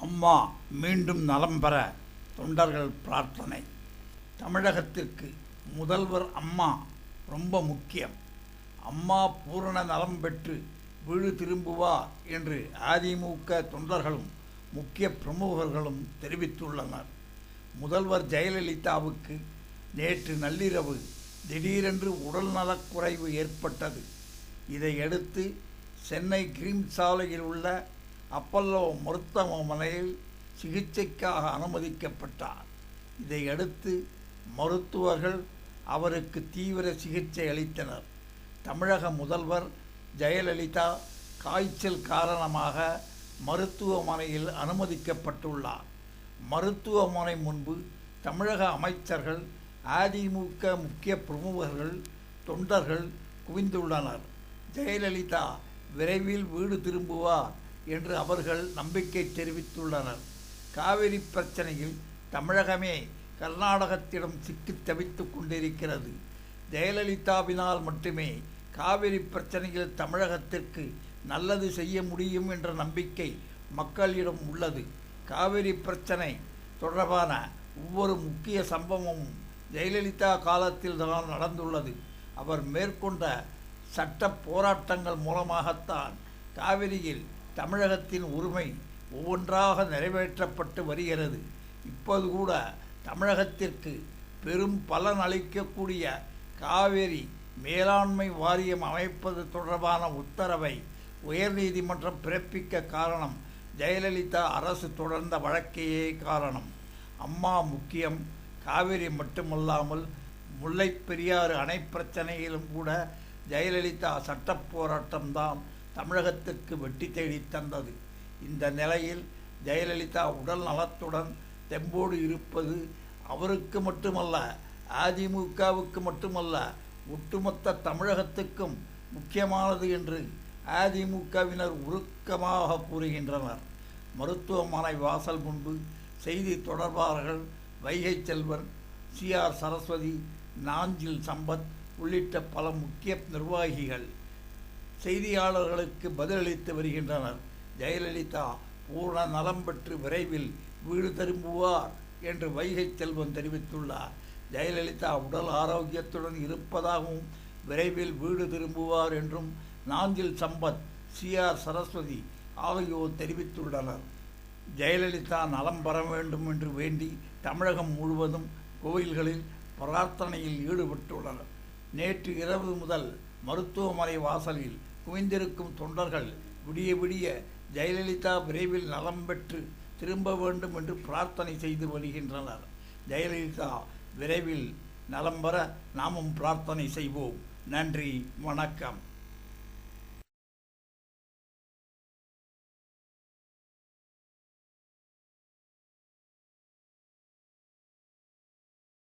அம்மா மீண்டும் நலம் பெற தொண்டர்கள் பிரார்த்தனை. தமிழகத்திற்கு முதல்வர் அம்மா ரொம்ப முக்கியம். அம்மா பூரண நலம் பெற்று வீடு திரும்புவா என்று அதிமுக தொண்டர்களும் முக்கிய பிரமுகர்களும் தெரிவித்துள்ளனர். முதல்வர் ஜெயலலிதாவுக்கு நேற்று நள்ளிரவு திடீரென்று உடல்நலக்குறைவு ஏற்பட்டது. இதையடுத்து சென்னை கிரீம் சாலையில் உள்ள அப்பல்லோ மருத்துவமனையில் சிகிச்சைக்காக அனுமதிக்கப்பட்டார். இதையடுத்து மருத்துவர்கள் அவருக்கு தீவிர சிகிச்சை அளித்தனர். தமிழக முதல்வர் ஜெயலலிதா காய்ச்சல் காரணமாக மருத்துவமனையில் அனுமதிக்கப்பட்டுள்ளார். மருத்துவமனை முன்பு தமிழக அமைச்சர்கள் அதிமுக முக்கிய பிரமுகர்கள் தொண்டர்கள் குவிந்துள்ளனர். ஜெயலலிதா விரைவில் வீடு திரும்புவார். என்று அவர்கள் நம்பிக்கை தெரிவித்துள்ளனர். காவிரி பிரச்சனையில் தமிழகமே கர்நாடகத்திடம் சிக்கித் தவித்து கொண்டிருக்கிறது. ஜெயலலிதாவினால் மட்டுமே காவிரி பிரச்சனையில் தமிழகத்திற்கு நல்லது செய்ய முடியும் என்ற நம்பிக்கை மக்களிடம் உள்ளது. காவிரி பிரச்சனை தொடர்பான ஒவ்வொரு முக்கிய சம்பவமும் ஜெயலலிதா காலத்தில் தான் நடந்துள்ளது. அவர் மேற்கொண்ட சட்ட போராட்டங்கள் மூலமாகத்தான் காவிரியில் தமிழகத்தின் உரிமை ஒவ்வொன்றாக நிறைவேற்றப்பட்டு வருகிறது. இப்போது கூட தமிழகத்திற்கு பெரும் பலன் அளிக்கக்கூடிய காவேரி மேலாண்மை வாரியம் அமைப்பது தொடர்பான உத்தரவை உயர்நீதிமன்றம் பிறப்பிக்க காரணம் ஜெயலலிதா அரசு தொடர்ந்த வழக்கையே காரணம். அம்மா முக்கியம் காவிரி மட்டுமல்லாமல் முல்லைப் பெரியாறு அணை பிரச்சனையிலும் கூட ஜெயலலிதா சட்ட போராட்டம்தான் தமிழகத்திற்கு வெற்றி தேடி தந்தது. இந்த நிலையில் ஜெயலலிதா உடல் நலத்துடன் தெம்போடு இருப்பது அவருக்கு மட்டுமல்ல அதிமுகவுக்கு மட்டுமல்ல ஒட்டுமொத்த தமிழகத்துக்கும் முக்கியமானது என்று அதிமுகவினர் உருக்கமாக கூறுகின்றனர். மருத்துவமனை வாசல் முன்பு செய்தி தொடர்பாளர்கள் வைகை செல்வன் சி ஆர் சரஸ்வதி நாஞ்சில் சம்பத் உள்ளிட்ட பல முக்கிய நிர்வாகிகள் செய்தியாளர்களுக்கு பதிலளித்து வருகின்றனர். ஜெயலலிதா பூர்ண நலம் பெற்று விரைவில் வீடு திரும்புவார் என்று வைகை செல்வன் தெரிவித்துள்ளார். ஜெயலலிதா உடல் ஆரோக்கியத்துடன் இருப்பதாகவும் விரைவில் வீடு திரும்புவார் என்றும் நாஞ்சில் சம்பத் சி. ஆர். சரஸ்வதி ஆகியோர் தெரிவித்துள்ளனர். ஜெயலலிதா நலம் பெற வேண்டும் என்று வேண்டி தமிழகம் முழுவதும் கோயில்களில் பிரார்த்தனையில் ஈடுபட்டுள்ளனர். நேற்று இரவு முதல் மருத்துவமனை வாசலில் குவிந்திருக்கும் தொண்டர்கள் விடிய விடிய ஜெயலலிதா விரைவில் நலம் பெற்று திரும்ப வேண்டும் என்று பிரார்த்தனை செய்து வருகின்றனர். ஜெயலலிதா விரைவில் நலம் பெற நாமும் பிரார்த்தனை செய்வோம். நன்றி வணக்கம்.